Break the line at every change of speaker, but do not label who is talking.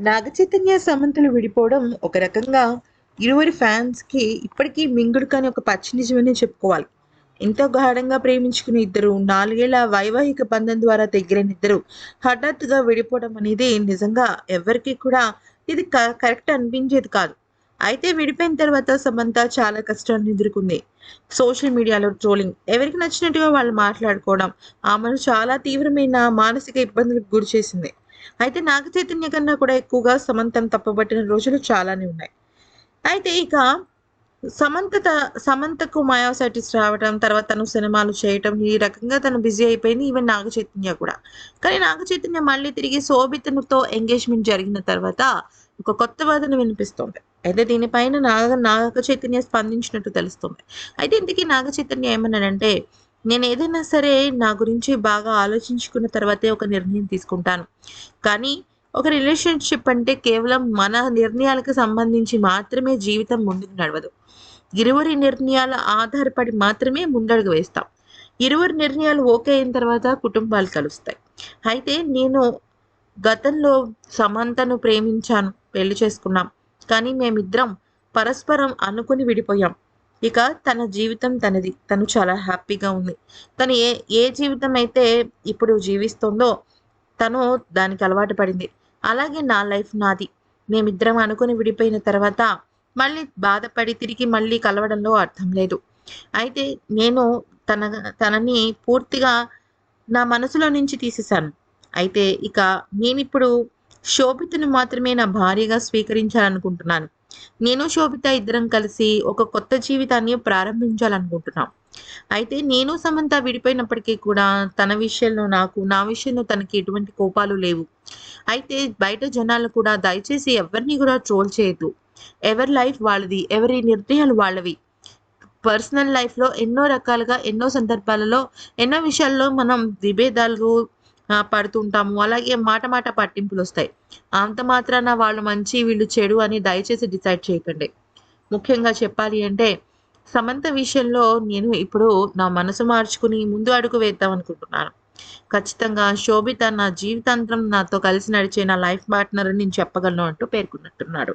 నాగచైతన్య సమంతలు విడిపోవడం ఒక రకంగా ఇరువురి ఫ్యాన్స్కి ఇప్పటికీ మింగుడు కాని ఒక పచ్చి నిజమనే చెప్పుకోవాలి. ఎంతో గాఢంగా ప్రేమించుకున్న ఇద్దరు నాలుగేళ్ళ వైవాహిక బంధం ద్వారా తెగిరిన ఇద్దరు హఠాత్తుగా విడిపోవడం అనేది నిజంగా ఎవరికి కూడా ఇది క- కరెక్ట్ అనిపించేది కాదు. అయితే విడిపోయిన తర్వాత సమంత చాలా కష్టాన్ని ఎదుర్కొంది. సోషల్ మీడియాలో ట్రోలింగ్ ఎవరికి నచ్చినట్టుగా వాళ్ళు మాట్లాడుకోవడం ఆమెను చాలా తీవ్రమైన మానసిక ఇబ్బందులకు గురి చేసింది అయితే నాగ చైతన్య కన్నా కూడా ఎక్కువగా సమంతను తప్పబట్టిన రోజులు చాలానే ఉన్నాయి. అయితే ఇక సమంత త- సమంతకు మాయాసైటిస్ రావడం తర్వాత తను సినిమాలు చేయటం ఈ రకంగా తను బిజీ అయిపోయింది ఈవెన్ నాగ చైతన్య కూడా. కానీ నాగ చైతన్య మళ్ళీ తిరిగి శోభితనుతో ఎంగేజ్మెంట్ జరిగిన తర్వాత ఒక కొత్త వాదన వినిపిస్తోంది. అయితే దీనిపైన నాగ నాగ చైతన్య స్పందించినట్టు తెలుస్తుంది. అయితే ఇంతకీ నాగ చైతన్య ఏమన్నాడంటే నేను ఏదైనా సరే నా గురించి బాగా ఆలోచించుకున్న తర్వాతే ఒక నిర్ణయం తీసుకుంటాను. కానీ ఒక రిలేషన్షిప్ అంటే కేవలం మన నిర్ణయాలకు సంబంధించి మాత్రమే జీవితం ముందుకు నడవదు. ఇరువురి నిర్ణయాల ఆధారపడి మాత్రమే ముందడుగు వేస్తాం. ఇరువురి నిర్ణయాలు ఓకే అయిన తర్వాత కుటుంబాలు కలుస్తాయి. అయితే నేను గతంలో సమంతను ప్రేమించాను పెళ్ళి చేసుకున్నాం. కానీ మేమిద్దరం పరస్పరం అనుకుని విడిపోయాం. ఇక తన జీవితం తనది. తను చాలా హ్యాపీగా ఉంది. తను ఏ ఏ జీవితం అయితే ఇప్పుడు జీవిస్తుందో తను దానికి అలవాటు పడింది. అలాగే నా లైఫ్ నాది. మేమిద్దరం అనుకుని విడిపోయిన తర్వాత మళ్ళీ బాధపడి తిరిగి మళ్ళీ కలవడంలో అర్థం లేదు. అయితే నేను తన తనని పూర్తిగా నా మనసులో నుంచి తీసేశాను. అయితే ఇక నేనిప్పుడు శోభితను మాత్రమే నా భార్యగా స్వీకరించాలనుకుంటున్నాను. నేను శోభిత ఇద్దరం కలిసి ఒక కొత్త జీవితాన్ని ప్రారంభించాలనుకుంటున్నాం. అయితే నేను సమంత విడిపోయినప్పటికీ కూడా తన విషయంలో నాకు నా విషయంలో తనకి ఎటువంటి కోపాలు లేవు. అయితే బయట జనాలు కూడా దయచేసి ఎవరిని కూడా ట్రోల్ చేయదు ఎవరి లైఫ్ వాళ్ళది ఎవరి నిర్ణయాలు వాళ్ళవి. పర్సనల్ లైఫ్లో ఎన్నో రకాలుగా ఎన్నో సందర్భాలలో ఎన్నో విషయాల్లో మనం విభేదాలు పడుతుంటాము. అలాగే మాట మాట పట్టింపులు వస్తాయి అంత మాత్రాన వాళ్ళు మంచి వీళ్ళు చెడు అని దయచేసి డిసైడ్ చేయకండి. ముఖ్యంగా చెప్పాలి అంటే సమంత విషయంలో నేను ఇప్పుడు నా మనసు మార్చుకుని ముందు అడుగు వేద్దాం అనుకుంటున్నాను. ఖచ్చితంగా శోభిత నా జీవితాంతం నాతో కలిసి నడిచే నా లైఫ్ పార్ట్నర్ అని నేను చెప్పగలను అంటూ పేర్కొన్నట్టున్నాడు.